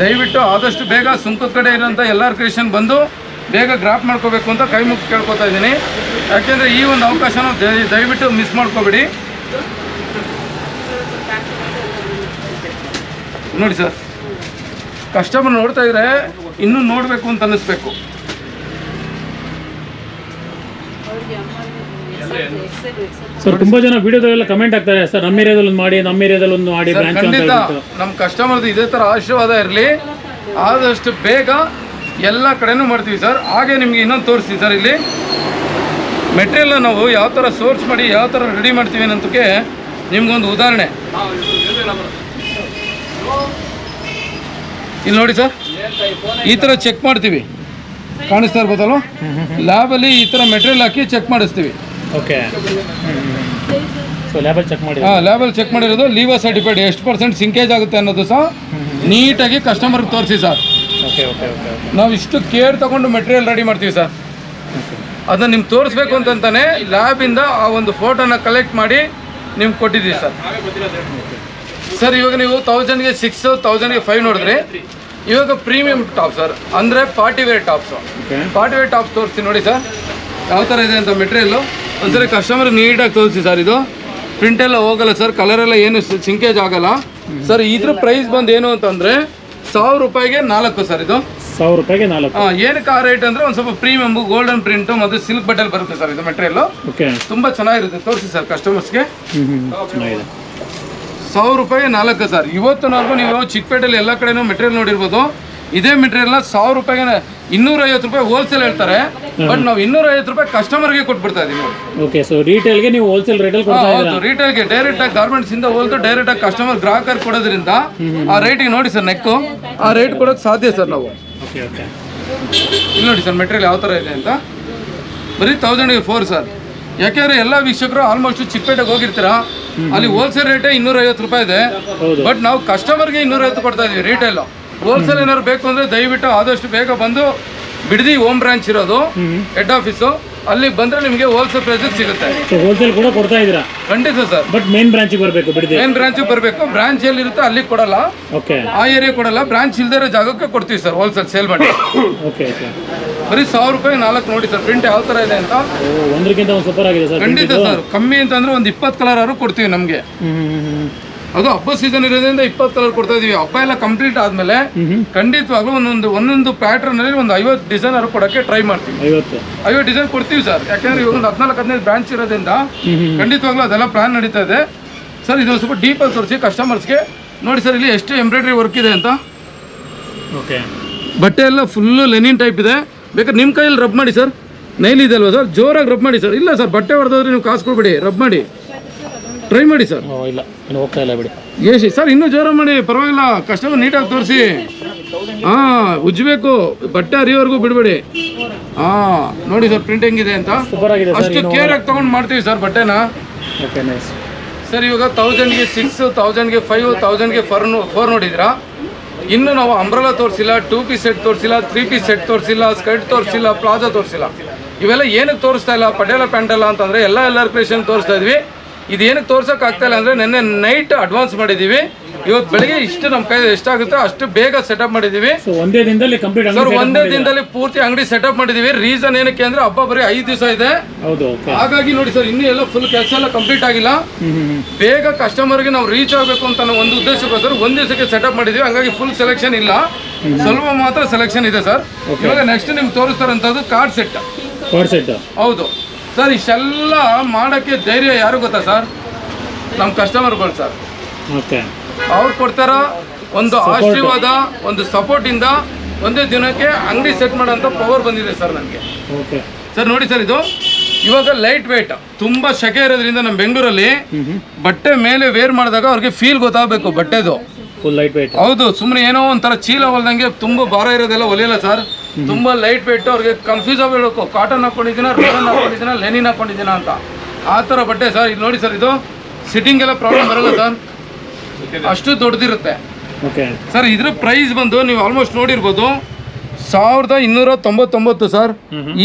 ದಯವಿಟ್ಟು ಆದಷ್ಟು ಬೇಗ ಸುಂಕದ ಕಡೆ ಇರೋಂಥ ಎಲ್ಲ ಕ್ರಿಯೇಷನ್ ಬಂದು ಬೇಗ ಗ್ರಾಪ್ ಮಾಡ್ಕೋಬೇಕು ಅಂತ ಕೈ ಮುಗಿ ಕೇಳ್ಕೊತಾ ಇದ್ದೀನಿ. ಯಾಕೆಂದರೆ ಈ ಒಂದು ಅವಕಾಶನ ದಯ- ದಯವಿಟ್ಟು ಮಿಸ್ ಮಾಡ್ಕೋಬೇಡಿ. ನೋಡಿ ಸರ್ ಕಸ್ಟಮರ್ ನೋಡ್ತಾ ಇದ್ರೆ ಇನ್ನೂ ನೋಡಬೇಕು ಅಂತ ಅನ್ನಿಸ್ಬೇಕು. ಸರ್ ತುಂಬಾ ಜನ ವಿಡಿಯೋದಲ್ಲೆಲ್ಲ ಕಮೆಂಟ್ ಆಗ್ತಾರೆ ಸರ್ ನಮ್ಮ ಏರಿಯಾದಲ್ಲಿ ಒಂದು ಮಾಡಿ ನಮ್ಮ ಏರಿಯಾದಲ್ಲಿ ಒಂದು ಮಾಡಿ ಸರ್ ಬ್ರಾಂಚ್ ಅಂತ ಖಂಡಿತ. ಹೇಳ್ಬಿಟ್ಟು. ನಮ್ಮ ಕಸ್ಟಮರ್ದು ಇದೇ ಥರ ಆಶೀರ್ವಾದ ಇರಲಿ. ಆದಷ್ಟು ಬೇಗ ಎಲ್ಲ ಕಡೆನೂ ಮಾಡ್ತೀವಿ ಸರ್. ಹಾಗೆ ನಿಮಗೆ ಇನ್ನೊಂದು ತೋರಿಸ್ತೀವಿ ಸರ್ ಇಲ್ಲಿ. ಮೆಟೀರಿಯಲ್ನ ನಾವು ಯಾವ ಥರ ಸೋರ್ಸ್ ಮಾಡಿ ಯಾವ ಥರ ರೆಡಿ ಮಾಡ್ತೀವಿ ಅನ್ನೋದಕ್ಕೆ ನಿಮ್ಗೊಂದು ಉದಾಹರಣೆ. ಇಲ್ಲಿ ನೋಡಿ ಸರ್. ಈ ಥರ ಚೆಕ್ ಮಾಡ್ತೀವಿ. ಕಾಣಿಸ್ತಾ ಇರ್ಬೋದಲ್ವ? ಲ್ಯಾಬಲ್ಲಿ ಈ ಥರ ಮೆಟೀರಿಯಲ್ ಹಾಕಿ ಚೆಕ್ ಮಾಡಿಸ್ತೀವಿ. ಓಕೆ ಸೊ ಚೆಕ್ ಮಾಡಿ ಹಾಂ ಲ್ಯಾಬಲ್ ಚೆಕ್ ಮಾಡಿರೋದು. ಲೀವರ್ ಸರ್ಟಿಫೈಡ್ ಎಷ್ಟು ಪರ್ಸೆಂಟ್ ಸಿಂಕೇಜ್ ಆಗುತ್ತೆ ಅನ್ನೋದು ಸಹ ನೀಟಾಗಿ ಕಸ್ಟಮರ್ಗೆ ತೋರಿಸಿ ಸರ್. ಓಕೆ ಓಕೆ ಓಕೆ ನಾವು ಇಷ್ಟು ಕೇರ್ ತಗೊಂಡು ಮೆಟೀರಿಯಲ್ ರೆಡಿ ಮಾಡ್ತೀವಿ ಸರ್. ಅದನ್ನ ನಿಮ್ಗೆ ತೋರಿಸ್ಬೇಕು ಅಂತಂತಾನೆ ಲ್ಯಾಬಿಂದ ಆ ಒಂದು ಫೋಟೋನ ಕಲೆಕ್ಟ್ ಮಾಡಿ ನಿಮ್ಗೆ ಕೊಟ್ಟಿದ್ದೀವಿ ಸರ್. ಸರ್ ಇವಾಗ ನೀವು ತೌಸಂಡ್ಗೆ ಸಿಕ್ಸ್ ತೌಸಂಡ್ಗೆ ಫೈವ್ ನೋಡಿದ್ರಿ. ಇವಾಗ ಪ್ರೀಮಿಯಂ ಟಾಪ್ ಸರ್. ಅಂದರೆ party wear tops forty party wear tops ತೋರಿಸ್ತೀನಿ ನೋಡಿ ಸರ್. ಯಾವ ಥರ ಇದೆ ಅಂತ ಮೆಟೀರಿಯಲ್ಲು ಒಂದ್ಸರಿ ಕಸ್ಟಮರ್ ನೀಟಾಗಿ ತೋರಿಸಿ ಸರ್ ಇದು. ಪ್ರಿಂಟ್ ಎಲ್ಲ ಹೋಗಲ್ಲ ಸರ್ ಕಲರ್ ಎಲ್ಲ ಏನು ಸಿಂಕೇಜ್ ಆಗಲ್ಲ. ಸರ್ ಇದ್ರ ಪ್ರೈಸ್ ಬಂದು ಏನು ಅಂತಂದರೆ ಸಾವಿರ ರೂಪಾಯಿಗೆ ನಾಲ್ಕು ಸರ್ ಇದು. ಸಾವಿರ ರೂಪಾಯಿಗೆ ನಾಲ್ಕು. ಏನಕ್ಕೆ ಆ ರೇಟ್ ಅಂದರೆ ಒಂದು ಸ್ವಲ್ಪ ಪ್ರೀಮಿಯಮ್ ಗೋಲ್ಡನ್ ಪ್ರಿಂಟು ಮತ್ತು ಸಿಲ್ಕ್ ಬಟ್ಟೆಲ್ ಬರುತ್ತೆ ಸರ್ ಇದು ಮೆಟೀರಿಯಲ್ ಓಕೆ ತುಂಬ ಚೆನ್ನಾಗಿರುತ್ತೆ ತೋರಿಸಿ ಸರ್ ಕಸ್ಟಮರ್ಸ್ಗೆ ಸಾವಿರ ರೂಪಾಯಿ ನಾಲ್ಕು ಸರ್ ಇವತ್ತು ನಾವು ನೀವು ಚಿಕ್ಕಪೇಟೆಯಲ್ಲಿ ಎಲ್ಲ ಕಡೆನೂ ಮೆಟೀರಿಯಲ್ ನೋಡಿರ್ಬೋದು. ಇದೇ ಮೆಟೀರಿಯಲ್ನ ಸಾವಿರ ರೂಪಾಯಿಗೆ ಇನ್ನೂರೈವತ್ತು ರೂಪಾಯಿ ಹೋಲ್ಸೇಲ್ ಹೇಳ್ತಾರೆ. ಬಟ್ ನಾವು ಇನ್ನೂರೈವತ್ತು ರೂಪಾಯಿ ಕಸ್ಟಮರ್ಗೆ ಕೊಟ್ಬಿಡ್ತಾ ಇದೀವಿ ಓಕೆ ಸೊ ನೀವು ಹೋಲ್ಸೇಲ್ ರೇಟಲ್ಲಿ ಕೊಡ್ತಾ ಹೌದು. ರಿಟೇಲ್ಗೆ ಡೈರೆಕ್ಟ್ ಆಗಿ ಗಾರ್ಮೆಂಟ್ಸ್ ಇಂದ ಹೋಲ್ದು ಡೈರೆಕ್ಟ್ ಆಗಿ ಕಸ್ಟಮರ್ ಗ್ರಾಹಕರು ಕೊಡೋದ್ರಿಂದ ಆ ರೇಟಿಗೆ ನೋಡಿ ಸರ್ ನೆಕ್ಕು ಆ ರೇಟ್ ಕೊಡೋಕೆ ಸಾಧ್ಯ ಸರ್ ನಾವು. ಓಕೆ ಓಕೆ ಇಲ್ಲಿ ನೋಡಿ ಸರ್ ಮೆಟೀರಿಯಲ್ ಯಾವ ಥರ ಇದೆ ಅಂತ. ಬರೀ ತೌಸಂಡ್ ಫೋರ್ ಸರ್ ಯಾಕೆಂದ್ರೆ ಎಲ್ಲ ವೀಕ್ಷಕರು ಆಲ್ಮೋಸ್ಟ್ ಚಿಕ್ಕಪೇಟೆಗೆ ಹೋಗಿರ್ತೀರಾ ಅಲ್ಲಿ ಹೋಲ್ಸೇಲ್ ರೇಟೇ ಇನ್ನೂರೈವತ್ತು ರೂಪಾಯಿ ಇದೆ. ಬಟ್ ನಾವು ಕಸ್ಟಮರ್ಗೆ ಇನ್ನೂರೈವತ್ತು ಕೊಡ್ತಾ ಇದೀವಿ ರಿಟೇಲ್ ಹೋಲ್ಸೇಲ್ ಏನಾದ್ರು ಬೇಕು ಅಂದರೆ ದಯವಿಟ್ಟು ಆದಷ್ಟು ಬೇಗ ಬಂದು ಬಿಡದಿ ಹೋಮ್ ಬ್ರಾಂಚ್ ಇರೋದು ಹೆಡ್ ಆಫೀಸು ಅಲ್ಲಿ ಬಂದ್ರೆ ನಿಮಗೆ ಹೋಲ್ಸೇಲ್ ಪ್ರೈಸಸ್ ಸಿಗುತ್ತೆ. ಹೋಲ್ಸೇಲ್ ಕೂಡ ಕೊಡ್ತಾ ಇದ್ದೀರಾ? ಖಂಡಿತ ಸರ್ ಬಟ್ ಮೇನ್ ಬ್ರಾಂಚಿಗೆ ಬರಬೇಕು ಬಿಡದಿ? ಮೇನ್ ಬ್ರಾಂಚಿಗೆ ಬರಬೇಕು. ಬ್ರಾಂಚ್ ಎಲ್ಲಿರುತ್ತೆ ಅಲ್ಲಿ ಕೊಡಲ್ಲ. ಓಕೆ ಆ ಏರಿಯಾ ಕೊಡಲ್ಲ. ಬ್ರಾಂಚ್ ಇಲ್ದೇ ಇರೋ ಜಾಗಕ್ಕೆ ಕೊಡ್ತೀವಿ ಸರ್ ಹೋಲ್ಸೇಲ್ ಸೇಲ್ ಮಾಡಿ. ಓಕೆ ಓಕೆ ಬರೀ ಸಾವಿರ ರೂಪಾಯಿ ನಾಲ್ಕು ನೋಡಿ ಸರ್ ಪ್ರಿಂಟ್ ಯಾವ ಥರ ಇದೆ ಅಂತ. ಒಂದಕ್ಕಿಂತ ಒಂದು ಸೂಪರ್ ಆಗಿದೆ ಸರ್ ಖಂಡಿತ ಸರ್ ಕಮ್ಮಿ ಅಂತಂದ್ರೆ ಒಂದು ಇಪ್ಪತ್ತು ಕಲರ್ ಆದ್ರೂ ಕೊಡ್ತೀವಿ ನಮಗೆ. ಅದು ಹಬ್ಬ ಸೀಸನ್ ಇರೋದ್ರಿಂದ ಇಪ್ಪತ್ತು ಕಲರ್ ಕೊಡ್ತಾ ಇದೀವಿ. ಹಬ್ಬ ಎಲ್ಲ ಕಂಪ್ಲೀಟ್ ಆದ್ಮೇಲೆ ಖಂಡಿತವಾಗ್ಲೂ ಒಂದೊಂದು ಒಂದೊಂದು ಪ್ಯಾಟರ್ನ್ ಅಲ್ಲಿ ಒಂದು ಐವತ್ತು ಡಿಸೈನ್ ಅವ್ರು ಕೊಡಕ್ಕೆ ಟ್ರೈ ಮಾಡ್ತೀವಿ. ಐವತ್ತು. ಐವತ್ತು ಡಿಸೈನ್ ಕೊಡ್ತೀವಿ ಸರ್ ಯಾಕಂದ್ರೆ ಇವಾಗ ಒಂದು ಹದಿನಾಲ್ಕು ಹದಿನೈದು ಬ್ರಾಂಚ್ ಇರೋದ್ರಿಂದ ಖಂಡಿತವಾಗ್ಲೂ ಅದೆಲ್ಲ ಪ್ಲಾನ್ ನಡೀತಾ ಇದೆ. ಸರ್ ಇದೊಂದು ಸ್ವಲ್ಪ ಡೀಪಾಗಿ ತೋರಿಸಿ ಕಸ್ಟಮರ್ಸ್ಗೆ ನೋಡಿ ಸರ್ ಇಲ್ಲಿ ಎಷ್ಟು ಎಂಬ್ರಾಯ್ಡ್ರಿ ವರ್ಕ್ ಇದೆ ಅಂತ. ಓಕೆ ಬಟ್ಟೆ ಎಲ್ಲ ಫುಲ್ಲು ಲೆನಿನ್ ಟೈಪ್ ಇದೆ. ಬೇಕಾದ್ರೆ ನಿಮ್ಮ ಕೈಯಲ್ಲಿ ರಬ್ ಮಾಡಿ ಸರ್ ನೈಲ್ ಇದೆ ಅಲ್ವಾ ಸರ್ ಜೋರಾಗಿ ರಬ್ ಮಾಡಿ ಸರ್ ಇಲ್ಲ ಸರ್ ಬಟ್ಟೆ ಹೊಡೆದೋದ್ರೆ ನೀವು ಕಾಸು ಕೊಡ್ಬೇಡಿ ರಬ್ ಮಾಡಿ. ಟ್ರೈ ಮಾಡಿ ಸರ್ ಓ ಇಲ್ಲ. ಇನ್ನು ಹೋಗ್ತಾ ಇಲ್ಲ ಬಿಡಿ. ಏಸಿ ಸರ್ ಇನ್ನೂ ಜೋರ ಮಾಡಿ ಪರವಾಗಿಲ್ಲ ಕಸ್ಟಮರ್ ನೀಟಾಗಿ ತೋರಿಸಿ. ಹಾಂ ಉಜ್ಜಬೇಕು ಬಟ್ಟೆ ಹರಿಯೋವರೆಗೂ ಬಿಡಬೇಡಿ. ಹಾಂ ನೋಡಿ ಸರ್ ಪ್ರಿಂಟ್ ಹೆಂಗಿದೆ ಅಂತ. ಸೂಪರ್ ಆಗಿದೆ ಸರ್ ಅಷ್ಟು ಕೇರ್ ಆಗಿ ತೊಗೊಂಡು ಮಾಡ್ತೀವಿ ಸರ್ ಬಟ್ಟೆನ. ಓಕೆ ನೈಸ್ ಸರ್ ಇವಾಗ ತೌಸಂಡ್ಗೆ ಸಿಕ್ಸ್ ತೌಸಂಡ್ಗೆ ಫೈವ್ ತೌಸಂಡ್ಗೆ ಫೋರ್ ಫೋರ್ ನೋಡಿದ್ರಾ ಇನ್ನು ನಾವು ಅಂಬ್ರಲಾ ತೋರಿಸಿಲ್ಲ ಟೂ ಪೀಸ್ ಸೆಟ್ ತೋರಿಸಿಲ್ಲ ತ್ರೀ ಪೀಸ್ ಸೆಟ್ ತೋರಿಸಿಲ್ಲ ಸ್ಕರ್ಟ್ ತೋರಿಸಿಲ್ಲ ಪ್ಲಾಜಾ ತೋರಿಸಿಲ್ಲ. ಇವೆಲ್ಲ ಏನಕ್ಕೆ ತೋರಿಸ್ತಾ ಇಲ್ಲ? ಪಟೇಲ ಪ್ಯಾಂಟಲ್ಲ ಅಂತಂದರೆ ಎಲ್ಲ ಎಲ್ಲರ ಕ್ರಿಯೇಷನ್ ತೋರಿಸ್ತಾ ಇದ್ವಿ. ಇದು ತೋರ್ಸೋಕ್ಕಾಗ್ತಾಯಿಲ್ಲ ತೋರ್ಸೋಕೆ ಆಗ್ತಾ ಇಲ್ಲ ಅಂದರೆ ನಿನ್ನೆ ನೈಟ್ ಅಡ್ವಾನ್ಸ್ ಮಾಡಿದ್ದೀವಿ ಇವತ್ತು ಬೆಳಿಗ್ಗೆ ಇಷ್ಟು ನಮ್ಮ ಕೈ ಎಷ್ಟಾಗುತ್ತೋ ಅಷ್ಟು ಬೇಗ ಸೆಟಪ್ ಮಾಡಿದ್ದೀವಿ ಒಂದೇ ದಿನದಲ್ಲಿ ಕಂಪ್ಲೀಟ್ ಸರ್ ಒಂದೇ ದಿನದಲ್ಲಿ ಪೂರ್ತಿ ಅಂಗಡಿ ಸೆಟಪ್ ಮಾಡಿದ್ದೀವಿ ರೀಸನ್ ಏನಕ್ಕೆ ಅಂದರೆ ಹಬ್ಬ ಬರೀ ಐದು ದಿವಸ ಇದೆ. ಹಾಗಾಗಿ ನೋಡಿ ಸರ್ ಇನ್ನೂ ಎಲ್ಲ ಫುಲ್ ಕೆಲಸ ಎಲ್ಲ ಕಂಪ್ಲೀಟ್ ಆಗಿಲ್ಲ. ಬೇಗ ಕಸ್ಟಮರ್ಗೆ ನಾವು ರೀಚ್ ಆಗಬೇಕು ಅಂತ ಒಂದು ಸರ್ ಒಂದು ದಿವಸಕ್ಕೆ ಸೆಟಪ್ ಮಾಡಿದ್ದೀವಿ ಹಂಗಾಗಿ ಫುಲ್ ಸೆಲೆಕ್ಷನ್ ಇಲ್ಲ. ಸ್ವಲ್ಪ ಮಾತ್ರ ಸೆಲೆಕ್ಷನ್ ಇದೆ ಸರ್ ಇವಾಗ ನೆಕ್ಸ್ಟ್ ನಿಮ್ಗೆ ತೋರಿಸ್ತಾರಂಥದ್ದು ಕಾರ್ಡ್ ಸೆಟ್ ಕಾರ್ಡ್ ಸೆಟ್ ಹೌದು. ಸರ್ ಇಷ್ಟೆಲ್ಲ ಮಾಡೋಕ್ಕೆ ಧೈರ್ಯ ಯಾರು ಗೊತ್ತಾ ಸರ್? ನಮ್ಮ ಕಸ್ಟಮರ್ಗಳು ಸರ್. ಓಕೆ. ಅವ್ರು ಕೊಡ್ತಾರ ಒಂದು ಆಶೀರ್ವಾದ ಒಂದು ಸಪೋರ್ಟಿಂದ ಒಂದೇ ದಿನಕ್ಕೆ ಅಂಗಡಿ ಸೆಟ್ ಮಾಡೋಂಥ ಪವರ್ ಬಂದಿದೆ ಸರ್ ನನಗೆ ಓಕೆ. ಸರ್ ನೋಡಿ ಸರ್ ಇದು. ಇವಾಗ ಲೈಟ್ ವೇಟ್ ತುಂಬ ಶಕೆ ಇರೋದ್ರಿಂದ ನಮ್ಮ ಬೆಂಗಳೂರಲ್ಲಿ ಬಟ್ಟೆ ಮೇಲೆ ವೇರ್ ಮಾಡಿದಾಗ ಅವ್ರಿಗೆ ಫೀಲ್ ಗೊತ್ತಾಗಬೇಕು ಬಟ್ಟೆದು. ಫುಲ್ ಲೈಟ್ ವೆಯ್ಟ್ ಹೌದು ಸುಮ್ಮನೆ ಏನೋ ಒಂಥರ ಚೀಲ ಹೊಲ್ದಂಗೆ ತುಂಬ ಭಾರ ಇರೋದೆಲ್ಲ ಹೊಲಿಯಲ್ಲ ಸರ್. ತುಂಬ ಲೈಟ್ ವೇಟ್ ಅವ್ರಿಗೆ ಕನ್ಫ್ಯೂಸ್ ಆಗಬೇಕು ಕಾಟನ್ ಹಾಕೊಂಡಿದ್ದೀನ ರೋಲನ್ ಹಾಕೊಂಡಿದ್ದೀನ ಲೆನಿನ್ ಹಾಕೊಂಡಿದ್ದೀನ ಅಂತ. ಆ ಥರ ಬಟ್ಟೆ ಸರ್ ಇದು ನೋಡಿ ಸರ್ ಇದು ಸಿಟ್ಟಿಂಗ್ ಎಲ್ಲ ಪ್ರಾಬ್ಲಮ್ ಬರಲ್ಲ ಸರ್. ಅಷ್ಟು ದೊಡ್ಡದಿರುತ್ತೆ ಓಕೆ ಸರ್ ಇದ್ರ ಪ್ರೈಸ್ ಬಂದು ನೀವು ಆಲ್ಮೋಸ್ಟ್ ನೋಡಿರ್ಬೋದು. ಸಾವಿರದ ಇನ್ನೂರ ತೊಂಬತ್ತೊಂಬತ್ತು ಸರ್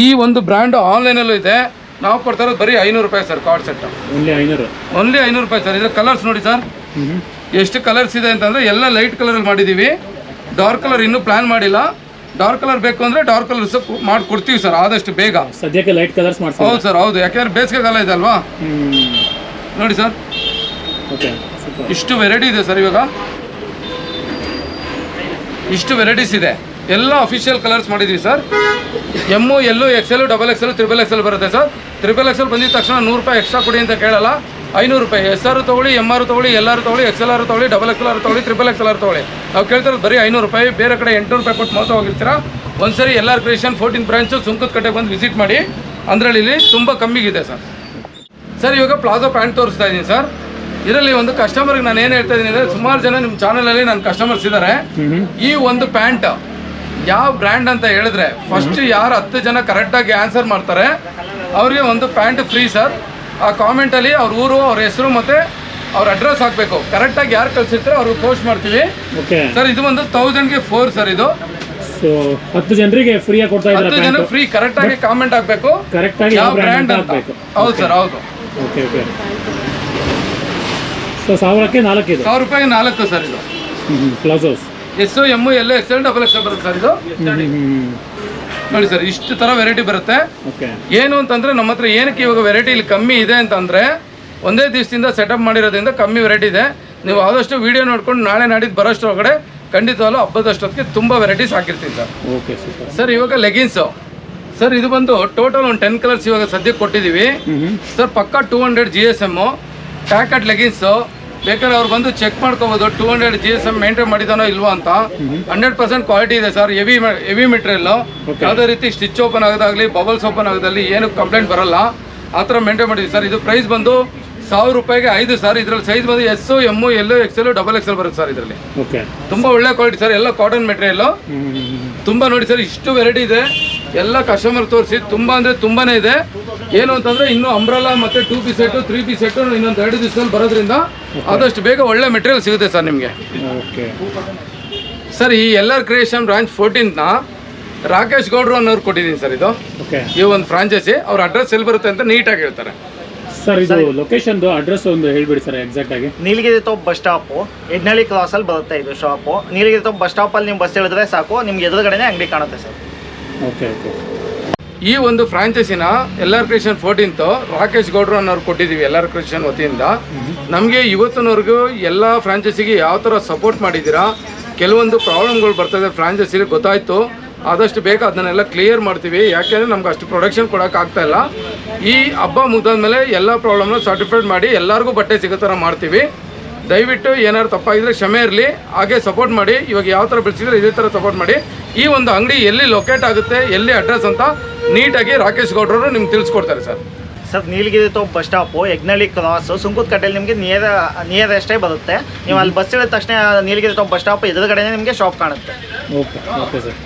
ಈ ಒಂದು ಬ್ರ್ಯಾಂಡ್ ಆನ್ಲೈನಲ್ಲೂ ಇದೆ. ನಾವು ಕೊಡ್ತಾ ಇರೋದು ಬರೀ ಐನೂರು ರೂಪಾಯಿ ಸರ್ ಕಾರ್ಡ್ ಸೆಟ್ ಓನ್ಲಿ ಐನೂರು. ರೂಪಾಯಿ ಸರ್. ಇದ್ರ ಕಲರ್ಸ್ ನೋಡಿ ಸರ್. ಎಷ್ಟು ಕಲರ್ಸ್ ಇದೆ ಅಂತಂದ್ರೆ ಎಲ್ಲ ಲೈಟ್ ಕಲರಲ್ಲಿ ಮಾಡಿದ್ದೀವಿ. ಡಾರ್ಕ್ ಕಲರ್ ಇನ್ನೂ ಪ್ಲಾನ್ ಮಾಡಿಲ್ಲ. ಡಾರ್ಕ್ ಕಲರ್ ಬೇಕು ಅಂದರೆ ಡಾರ್ಕ್ ಕಲರ್ಸ್ ಮಾಡಿ ಕೊಡ್ತೀವಿ ಸರ್ ಆದಷ್ಟು ಬೇಗ. ಸದ್ಯಕ್ಕೆ ಲೈಟ್ ಕಲರ್ಸ್ ಮಾಡ್ತೀವಿ ಹೌದು ಸರ್ ಹೌದು ಯಾಕೆಂದ್ರೆ ಬೇಸಿಗೆಗಾಲ ಇದೆ ಅಲ್ವಾ? ನೋಡಿ ಸರ್ ಓಕೆ ಇಷ್ಟು ವೆರೈಟಿ ಇದೆ ಸರ್ ಇವಾಗ. ಇಷ್ಟು ವೆರೈಟೀಸ್ ಇದೆ. ಎಲ್ಲ ಅಫಿಷಿಯಲ್ ಕಲರ್ಸ್ ಮಾಡಿದ್ವಿ sir M L XL double XL triple L ಬರುತ್ತೆ ಸರ್ ತ್ರಿಬಲ್ ಎಕ್ಸೆಲ್ ಬಂದಿದ ತಕ್ಷಣ ನೂರು ರೂಪಾಯಿ ಎಕ್ಸ್ಟ್ರಾ ಕೊಡಿ ಅಂತ ಕೇಳಲ್ಲ. ಐನೂರು ರೂಪಾಯಿ ಎಸ್ ಆರು ತೊಗೊಳ್ಳಿ ಎಂ ಆರ್ ತೊಗೊಳ್ಳಿ ಎಲ್ಲಾರು ತೊಗೊಳ್ಳಿ ಎಲ್ ಆರ್ ತೊಗೊಳ್ಳಿ ಡಬಲ್ ಎಕ್ಸೆಲ್ ಆರು ತೊಗೊಳ್ಳಿ ತ್ರಿಬಲ್ ಎಲ್ ಆರು ತೊಗೊಳ್ಳಿ. ನಾವು ಕೇಳ್ತಿರೋದು ಬರೀ ಐನೂರು ರೂಪಾಯಿ ಬೇರೆ ಕಡೆ ಎಂಟುನೂರು ರೂಪಾಯಿ ಕೊಟ್ಟು ಮೋಸ ಹೋಗಿರ್ತೀರಾ? ಒಂದ್ಸರಿ ಎಲ್ಲಾರ್ creation fourteen branch Sunkadakatte ಬಂದು ವಿಸಿಟ್ ಮಾಡಿ. ಅಂದ್ರಲ್ಲಿ ಇಲ್ಲಿ ತುಂಬ ಕಮ್ಮಿಗಿದೆ ಸರ್. ಸರ್ ಇವಾಗ ಪ್ಲಾಜೋ ಪ್ಯಾಂಟ್ ತೋರಿಸ್ತಾ ಇದ್ದೀನಿ ಸರ್. ಇದರಲ್ಲಿ ಒಂದು ಕಸ್ಟಮರ್ಗೆ ನಾನು ಏನು ಹೇಳ್ತಾ ಇದ್ದೀನಿ ಅಂದರೆ ಸುಮಾರು ಜನ ನಿಮ್ಮ ಚಾನಲಲ್ಲಿ ನನ್ನ ಕಸ್ಟಮರ್ಸ್ ಇದ್ದಾರೆ ಈ ಒಂದು ಪ್ಯಾಂಟ್ ಯಾವ ಬ್ರ್ಯಾಂಡ್ ಅಂತ ಹೇಳಿದ್ರೆ ಫಸ್ಟ್ ಯಾರು ಹತ್ತು ಜನ ಕರೆಕ್ಟಾಗಿ ಆನ್ಸರ್ ಮಾಡ್ತಾರೆ ಅವರಿಗೆ ಒಂದು ಪ್ಯಾಂಟ್ ಫ್ರೀ ಸರ್. ಆ ಕಾಮೆಂಟಲ್ಲಿ ಅವ್ರ ಊರು ಅವ್ರ ಹೆಸರು ಮತ್ತು ಅವ್ರ ಅಡ್ರೆಸ್ ಹಾಕಬೇಕು. ಕರೆಕ್ಟಾಗಿ ಯಾರು ಕಳಿಸಿರ್ತಾರೆ ಅವ್ರಿಗೆ ಪೋಸ್ಟ್ ಮಾಡ್ತೀವಿ. ಓಕೆ. ಸರ್ ಇದು ಒಂದು ತೌಸಂಡ್ಗೆ ಫೋರ್ ಸರ್ ಇದು. ಸೊ ಹತ್ತು ಜನರಿಗೆ ಫ್ರೀಯಾಗಿ ಕೊಡ್ತಾ ಇದ್ದಾರೆ ಹತ್ತು ಜನ ಫ್ರೀ ಕರೆಕ್ಟಾಗಿ ಕಾಮೆಂಟ್ ಹಾಕಬೇಕು. ಕರೆಕ್ಟಾಗಿ ಯಾವ ಯಾವ ಬ್ರ್ಯಾಂಡ್ ಬ್ರ್ಯಾಂಡ್ ಅಂತ ಅಂತ. ಹಾಕಬೇಕು. ಹೌದು ಸರ್ ಹೌದು. ಓಕೆ ಓಕೆ ಸೊ ಸಾವಿರಕ್ಕೆ ನಾಲ್ಕಿದೆ ಸಾವಿರ ರೂಪಾಯಿ ನಾಲ್ಕು ಸರ್ ಇದು. Palazzos S M L X L double X ಬರುತ್ತೆ ಸರ್ ಇದು. ನೋಡಿ ಸರ್ ಇಷ್ಟು ಥರ ವೆರೈಟಿ ಬರುತ್ತೆ. ಓಕೆ ಏನು ಅಂತಂದ್ರೆ ನಮ್ಮ ಹತ್ರ ಏನಕ್ಕೆ ಇವಾಗ ವೆರೈಟಿ ಇಲ್ಲಿ ಕಮ್ಮಿ ಇದೆ ಅಂತಂದ್ರೆ ಒಂದೇ ದಿವಸದಿಂದ ಸೆಟಪ್ ಮಾಡಿರೋದ್ರಿಂದ ಕಮ್ಮಿ ವೆರೈಟಿ ಇದೆ. ನೀವು ಆದಷ್ಟು ವಿಡಿಯೋ ನೋಡ್ಕೊಂಡು ನಾಳೆ ನಾಡಿದ್ದು ಬರೋಷ್ಟೊಳಗಡೆ ಖಂಡಿತವಾಗ್ಲೂ ಹಬ್ಬದಷ್ಟೊತ್ತಿಗೆ ತುಂಬ ವೆರೈಟೀಸ್ ಹಾಕಿರ್ತೀನಿ ಸರ್. ಓಕೆ ಸರ್ ಇವಾಗ ಲೆಗಿನ್ಸು ಸರ್ ಇದು ಬಂದು ಟೋಟಲ್ ಒಂದು ಟೆನ್ ಕಲರ್ಸ್ ಇವಾಗ ಸದ್ಯಕ್ಕೆ ಕೊಟ್ಟಿದ್ದೀವಿ ಸರ್ ಪಕ್ಕ two hundred G S M packet leggings ಬೇಕಾದ್ರೆ ಅವ್ರು ಬಂದು ಚೆಕ್ ಮಾಡ್ಕೋಬೋದು. Two hundred G S M maintain ಮಾಡಿದಾನೋ ಇಲ್ವಾ ಅಂತ. ಹಂಡ್ರೆಡ್ ಪರ್ಸೆಂಟ್ ಕ್ವಾಲಿಟಿ ಇದೆ ಸರ್ ಹೆವಿ ಹೆವಿ ಮೆಟೀರಿಯಲ್. ಯಾವುದೇ ರೀತಿ ಸ್ಟಿಚ್ ಓಪನ್ ಆಗೋದಾಗಲಿ ಬಬಲ್ಸ್ ಓಪನ್ ಆಗೋದಾಗಲಿ ಏನು ಕಂಪ್ಲೇಂಟ್ ಬರಲ್ಲ. ಆ ಥರ ಮೇಂಟೈನ್ ಮಾಡಿದ್ವಿ ಸರ್ ಇದು ಪ್ರೈಸ್ ಬಂದು ಸಾವಿರ ರೂಪಾಯಿಗೆ ಐದು ಸರ್ ಇದರಲ್ಲಿ ಸೈಜ್ ಬಂದು ಎಸ್ ಎಮ್ಮು ಎಲ್ಲೋ ಎಕ್ಸೆಲ್ ಡಬಲ್ ಎಕ್ಸೆಲ್ ಬರುತ್ತೆ ಸರ್ ಇದರಲ್ಲಿ. ಓಕೆ ತುಂಬ ಒಳ್ಳೆ ಕ್ವಾಲಿಟಿ ಸರ್ ಎಲ್ಲ ಕಾಟನ್ ಮೆಟೀರಿಯಲ್ ತುಂಬ ನೋಡಿ ಸರ್ ಇಷ್ಟು ವೆರೈಟಿ ಇದೆ. ಎಲ್ಲ ಕಸ್ಟಮರ್ ತೋರಿಸಿ ತುಂಬ ಅಂದರೆ ತುಂಬಾನೇ ಇದೆ. ಏನು ಅಂತಂದ್ರೆ ಇನ್ನು ಅಂಬ್ರಲಾ ಮತ್ತೆ two P set three P set ಇನ್ನೊಂದು ಎರಡು ದಿವಸದಲ್ಲಿ ಬರೋದ್ರಿಂದ ಆದಷ್ಟು ಬೇಗ ಒಳ್ಳೆ ಮೆಟೀರಿಯಲ್ ಸಿಗುತ್ತೆ ಸರ್ ನಿಮಗೆ. ಓಕೆ ಸರ್ ಈ ಎಲ್ ಆರ್ ಕ್ರಿಯೇಷನ್ ಬ್ರಾಂಚ್ ಫೋರ್ಟೀನ್ತ್ನ ರಾಕೇಶ್ ಗೌಡ್ರು ಅನ್ನೋರು ಕೊಟ್ಟಿದ್ದೀನಿ ಸರ್ ಇದು. ಓಕೆ ಈ ಒಂದು ಫ್ರಾಂಚೈಸಿ ಅವ್ರ ಅಡ್ರೆಸ್ ಎಲ್ಲಿ ಬರುತ್ತೆ ಅಂತ ನೀಟಾಗಿ ಹೇಳ್ತಾರೆ. ಸರ್ ಇದು ಲೊಕೇಶನ್ದು ಅಡ್ರೆಸ್ ಒಂದು ಹೇಳ್ಬಿಡಿ ಸರ್ ಎಕ್ಸಾಕ್ಟ್ ಆಗಿ. Nilgiri Thop bus stop cross ಅಲ್ಲಿ ಬರುತ್ತೆ ಇದು ಶಾಪು ನೀಲಗಿರಿ ತೋಪ್ ಬಸ್ ಸ್ಟಾಪಲ್ಲಿ ನೀವು ಬಸ್ ಇಳಿದ್ರೆ ಸಾಕು ನಿಮ್ಗೆ ಎದುರುಗಡೆನೇ ಅಂಗಡಿ ಕಾಣುತ್ತೆ ಸರ್. ಓಕೆ ಓಕೆ ಈ ಒಂದು ಫ್ರಾಂಚೈಸಿನ L R creation fourteenth Rakesh ಗೌಡ್ರು ಅನ್ನೋರು ಕೊಟ್ಟಿದ್ದೀವಿ ಎಲ್ ಆರ್ ವತಿಯಿಂದ. ನಮಗೆ ಇವತ್ತಿನವರೆಗೂ ಎಲ್ಲ ಫ್ರಾಂಚೈಸಿಗೆ ಯಾವ ಥರ ಸಪೋರ್ಟ್ ಮಾಡಿದ್ದೀರಾ, ಕೆಲವೊಂದು ಪ್ರಾಬ್ಲಮ್ಗಳು ಬರ್ತದೆ ಫ್ರಾಂಚೈಸಿಗೆ ಗೊತ್ತಾಯಿತು. ಆದಷ್ಟು ಬೇಗ ಅದನ್ನೆಲ್ಲ ಕ್ಲಿಯರ್ ಮಾಡ್ತೀವಿ. ಯಾಕೆಂದರೆ ನಮ್ಗೆ ಅಷ್ಟು ಪ್ರೊಡಕ್ಷನ್ ಕೊಡೋಕ್ಕಾಗ್ತಾ ಇಲ್ಲ. ಈ ಹಬ್ಬ ಮುಗಿದಾದ್ಮೇಲೆ ಎಲ್ಲ ಪ್ರಾಬ್ಲಮ್ನ ಸರ್ಟಿಫೈಡ್ ಮಾಡಿ ಎಲ್ಲರಿಗೂ ಬಟ್ಟೆ ಸಿಗೋ ಥರ ಮಾಡ್ತೀವಿ. ದಯವಿಟ್ಟು ಏನಾದ್ರು ತಪ್ಪಾಗಿದ್ರೆ ಕ್ಷಮೆ ಇರಲಿ ಹಾಗೆ ಸಪೋರ್ಟ್ ಮಾಡಿ ಇವಾಗ ಯಾವ ಥರ ಬೆಳೆಸಿದ್ರೆ ಇದೇ ಥರ ಸಪೋರ್ಟ್ ಮಾಡಿ. ಈ ಒಂದು ಅಂಗಡಿ ಎಲ್ಲಿ ಲೊಕೇಟ್ ಆಗುತ್ತೆ ಎಲ್ಲಿ ಅಡ್ರೆಸ್ ಅಂತ ನೀಟಾಗಿ ರಾಕೇಶ್ ಗೌಡ್ರವರು ನಿಮ್ಗೆ ತಿಳಿಸ್ಕೊಡ್ತಾರೆ sir. Sir Nilgiri Thop bus stop Hegganahalli cross ಸುಂಕದ ಕಟ್ಟೆಯಲ್ಲಿ ನಿಮಗೆ ನಿಯರ್ ನಿಯರೆಸ್ಟೇ ಬರುತ್ತೆ. ನೀವು ಅಲ್ಲಿ ಬಸ್ ಇಳಿದ ತಕ್ಷಣ ನೀಲಗಿರಿ ತೋಪ್ ಬಸ್ ಸ್ಟಾಪ್ ಎದುರುಗಡೆನೇ ನಿಮಗೆ ಶಾಪ್ ಕಾಣುತ್ತೆ. Okay okay sir.